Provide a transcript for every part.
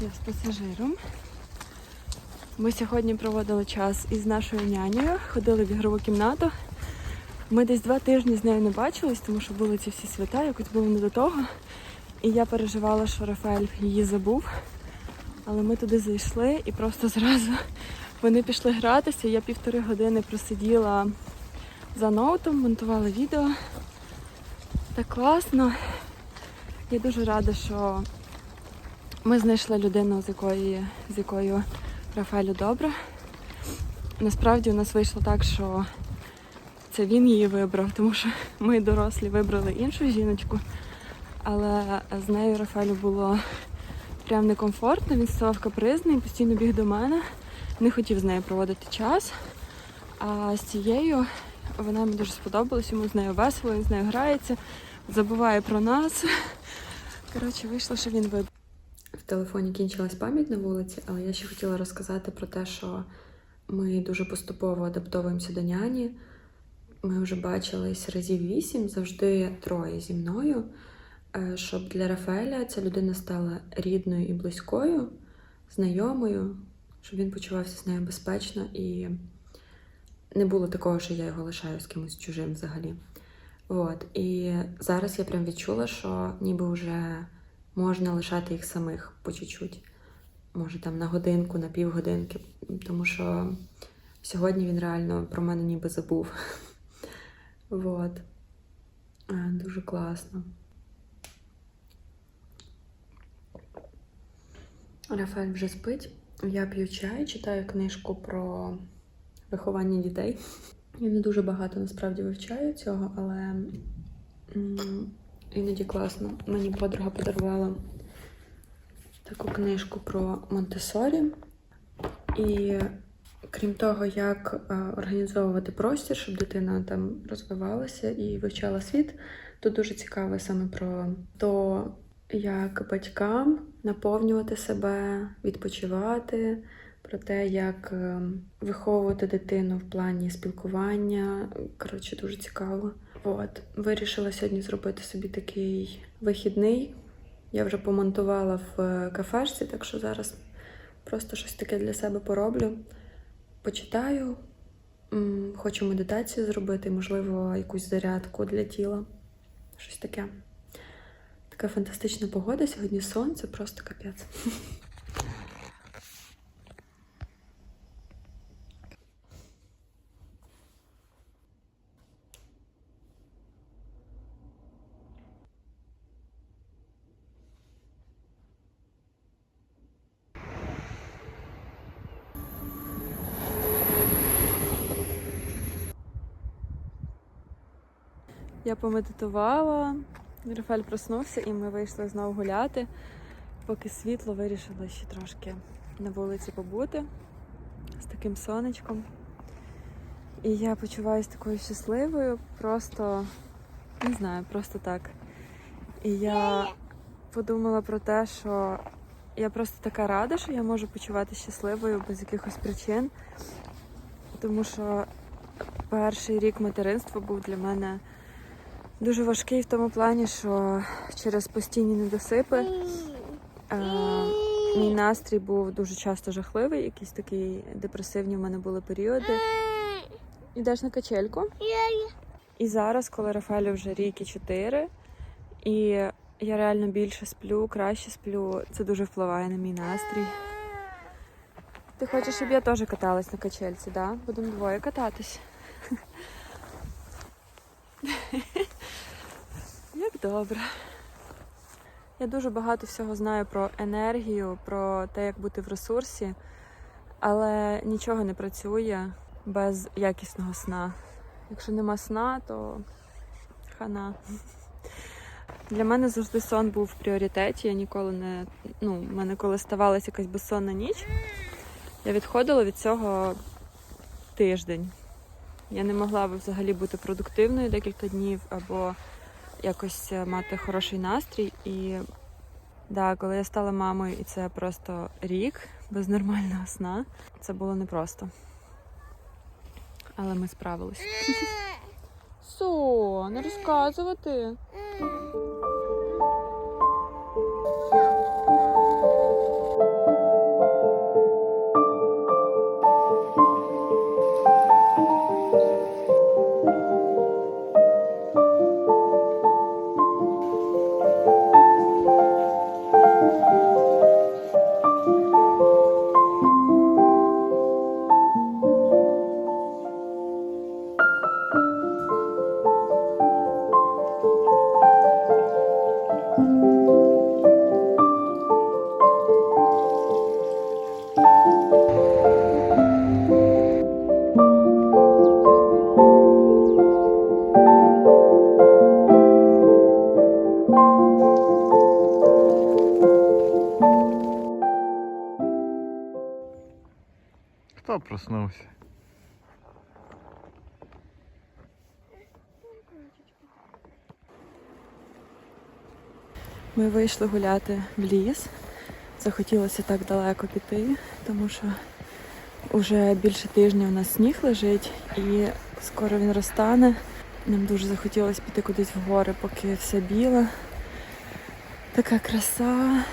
з пасажиром. Ми сьогодні проводили час із нашою нянею, ходили в ігрову кімнату. Ми десь два тижні з нею не бачились, тому що були ці всі свята, якось було не до того. І я переживала, що Рафаель її забув. Але ми туди зайшли і просто зразу вони пішли гратися. Я півтори години просиділа за ноутом, монтувала відео. Так класно. Я дуже рада, що ми знайшли людину, з якої, з якою Рафаелю добре. Насправді у нас вийшло так, що це він її вибрав, тому що ми дорослі вибрали іншу жіночку, але з нею Рафаелю було прям некомфортно, він ставав капризний, постійно біг до мене, не хотів з нею проводити час. А з цією вона мені дуже сподобалась, йому з нею весело, він з нею грається, забуває про нас. Коротше, вийшло, що він вибрав. В телефоні кінчилась пам'ять на вулиці, але я ще хотіла розказати про те, що ми дуже поступово адаптовуємося до няні. Ми вже бачились разів вісім, завжди троє зі мною. Е, Щоб для Рафаеля ця людина стала рідною і близькою, знайомою, щоб він почувався з нею безпечно і не було такого, що я його лишаю з кимось чужим взагалі. От. І зараз я прям відчула, що ніби вже можна лишати їх самих по чуть-чуть. Може, там на годинку, на півгодинки. Тому що сьогодні він реально про мене ніби забув. Вот. Дуже класно. Рафаель вже спить. Я п'ю чай, читаю книжку про виховання дітей. Я не дуже багато насправді вивчаю цього, але іноді класно. Мені подруга подарувала таку книжку про Монтесорі. І крім того, як е, організовувати простір, щоб дитина там розвивалася і вивчала світ, тут дуже цікаво саме про то, як батькам наповнювати себе, відпочивати, про те, як е, виховувати дитину в плані спілкування. Коротше, дуже цікаво. От, вирішила сьогодні зробити собі такий вихідний. Я вже помонтувала в е, кафешці, так що зараз просто щось таке для себе пороблю. Почитаю, хочу медитацію зробити, можливо, якусь зарядку для тіла. Щось таке. Така фантастична погода. Сьогодні сонце, просто капець. Я помедитувала, Рафаель проснувся і ми вийшли знову гуляти. Поки світло вирішила ще трошки на вулиці побути з таким сонечком. І я почуваюся такою щасливою, просто не знаю, просто так. І я подумала про те, що я просто така рада, що я можу почуватися щасливою без якихось причин. Тому що перший рік материнства був для мене дуже важкий в тому плані, що через постійні недосипи е, мій настрій був дуже часто жахливий, якісь такі депресивні в мене були періоди. Йдеш на качельку. І зараз, коли Рафаелю вже рік і чотири, і я реально більше сплю, краще сплю, це дуже впливає на мій настрій. Ти хочеш, щоб я теж каталась на качельці, да? Будемо двоє кататись. Як добре. Я дуже багато всього знаю про енергію, про те, як бути в ресурсі, але нічого не працює без якісного сна. Якщо нема сна, то хана. Для мене завжди сон був в пріоритеті. Я ніколи не. Ну, в мене коли ставалася якась безсонна ніч, я відходила від цього тиждень. Я не могла би взагалі бути продуктивною декілька днів або якось е, мати хороший настрій. І да, коли я стала мамою, і це просто рік без нормального сна, це було непросто. Але ми справились. Со, не розказувати. Проснувся? Ми вийшли гуляти в ліс. Захотілося так далеко піти, тому що вже більше тижня у нас сніг лежить і скоро він розтане. Нам дуже захотілося піти кудись в гори, поки все біле. Така краса.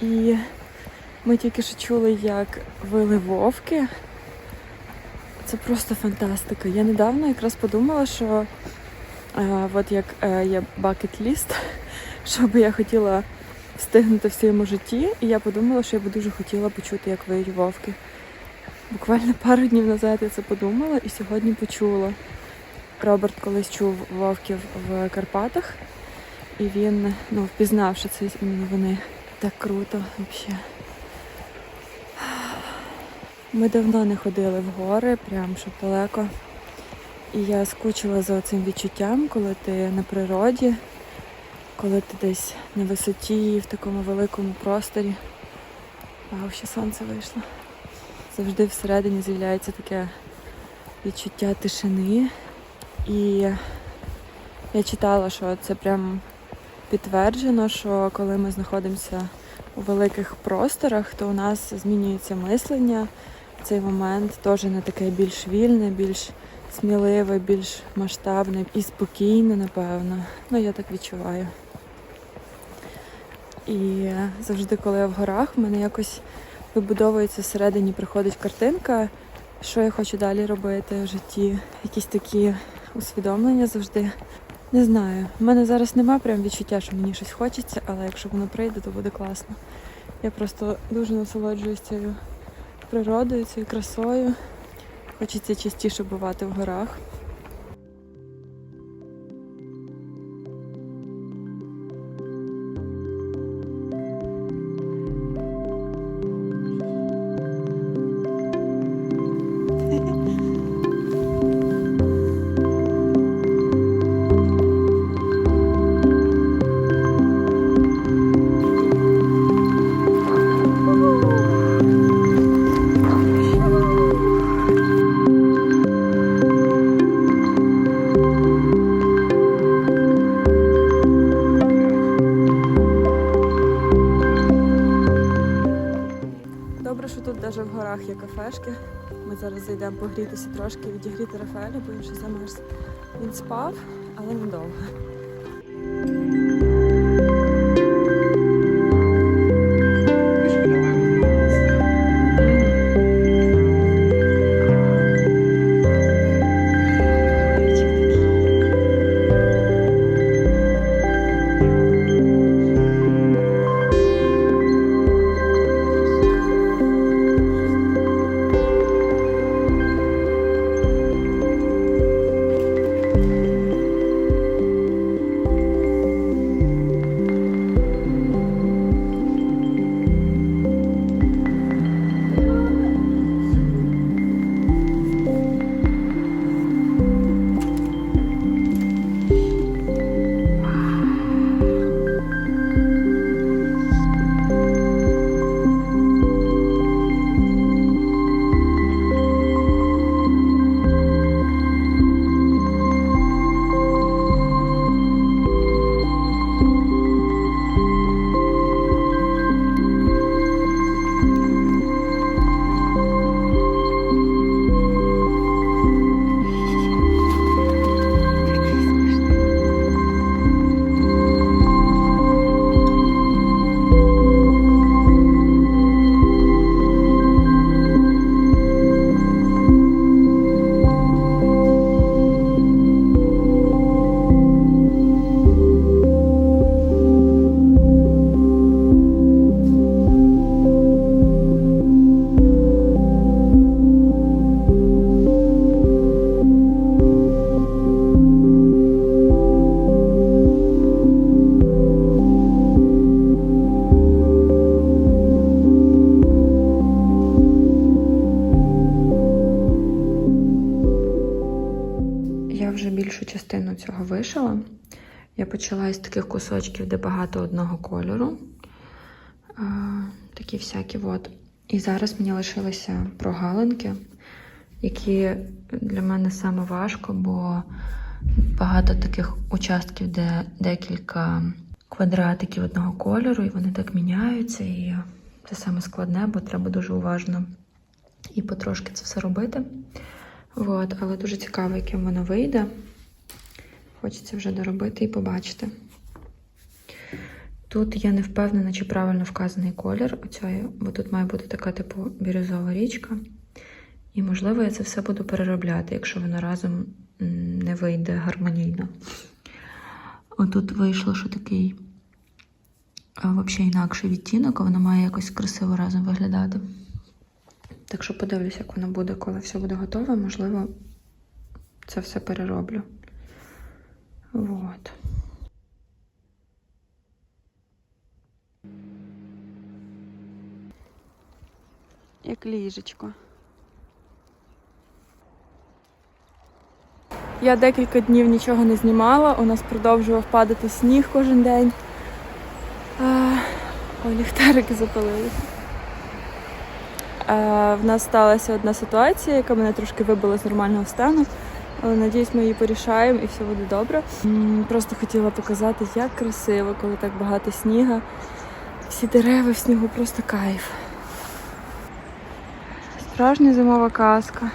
І ми тільки що чули, як вили вовки. Це просто фантастика. Я недавно якраз подумала, що е, от як е, є бакет-ліст, що би я хотіла встигнути в своєму житті, і я подумала, що я би дуже хотіла почути, як виють вовки. Буквально пару днів назад я це подумала і сьогодні почула. Роберт колись чув вовків в Карпатах, і він ну, що це вони. Так круто взагалі. Ми давно не ходили в гори, прям щоб далеко. І я скучила за цим відчуттям, коли ти на природі, коли ти десь на висоті, в такому великому просторі. Вау, ще сонце вийшло. Завжди всередині з'являється таке відчуття тишини. І я читала, що це прям підтверджено, що коли ми знаходимося у великих просторах, то у нас змінюється мислення. Цей момент теж не таке більш вільне, більш сміливе, більш масштабне і спокійне, напевно. Ну, я так відчуваю. І завжди, коли я в горах, в мене якось вибудовується всередині, приходить картинка, що я хочу далі робити в житті. Якісь такі усвідомлення завжди. Не знаю. У мене зараз немає прям відчуття, що мені щось хочеться, але якщо воно прийде, то буде класно. Я просто дуже насолоджуюсь цією природою, цією красою. Хочеться частіше бувати в горах. Погрітися трошки, відігріти Рафаеля, бо він ще замерз. Він спав, але недовго. Вишила. Я почала із таких кусочків, де багато одного кольору. А, такі всякі от. І зараз мені лишилися прогалинки, які для мене саме важко, бо багато таких участків, де декілька квадратиків одного кольору, і вони так міняються. І це саме складне, бо треба дуже уважно і потрошки це все робити. От, але дуже цікаво, яким воно вийде. Хочеться вже доробити і побачити. Тут я не впевнена, чи правильно вказаний колір оцієї, бо тут має бути така, типу, бірюзова річка. І, можливо, я це все буду переробляти, якщо воно разом не вийде гармонійно. Отут вийшло, що такий взагалі інакший відтінок, а воно має якось красиво разом виглядати. Так що подивлюся, як воно буде, коли все буде готове. Можливо, це все перероблю. Вот. Як ліжечко. Я декілька днів нічого не знімала. У нас продовжував падати сніг кожен день. Ой, ліхтарики запалилися. В нас сталася одна ситуація, яка мене трошки вибила з нормального стану. Але надіюсь, ми її порішаємо і все буде добре. Просто хотіла показати, як красиво, коли так багато сніга. Всі дерева в снігу просто кайф. Справжня зимова казка.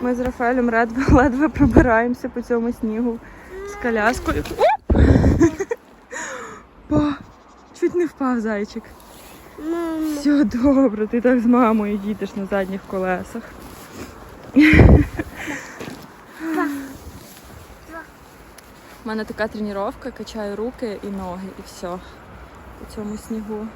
Ми з Рафаелем ледве, пробираємося по цьому снігу з коляскою. Не впав зайчик. Мама. Все добре, ти так з мамою їдеш на задніх колесах. У мене така тренування, качаю руки і ноги, і все. У цьому снігу.